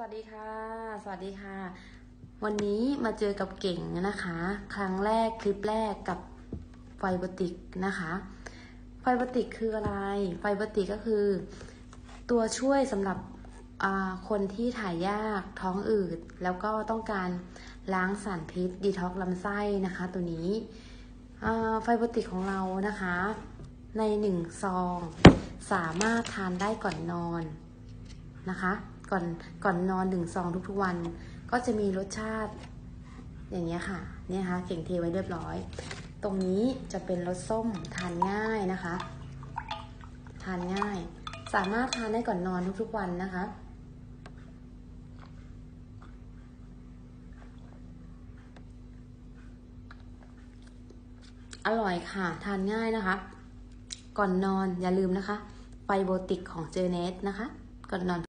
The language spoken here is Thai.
สวัสดีค่ะ สวัสดีค่ะ วันนี้มาเจอกับเก่งนะคะ ครั้งแรกคลิปแรกกับไฟบติกนะคะ ไฟบติกคืออะไร ไฟบติกก็คือ ตัวช่วยสำหรับคนที่ถ่ายยากท้องอืด แล้วก็ต้องการล้างสารพิษดีท็อกลำไส้นะคะ ตัวนี้ไฟบติกของเรานะคะ ในหนึ่งซอง สามารถทานได้ก่อนนอนนะคะ ก่อนก่อนนอนหนึ่งซองทุกๆวัน ก็จะมีรสชาติ อย่างเงี้ยค่ะเนี่ยนะคะเก่งเทไว้เรียบร้อย ตรงนี้จะเป็นรสส้มทานง่ายนะคะ ทานง่าย สามารถทานได้ก่อนนอนทุกๆวันนะคะอร่อยค่ะ ทานง่ายนะคะ ก่อนนอนอย่าลืมนะคะ ไฟโบติกของเจเนสนะคะ ก่อนนอน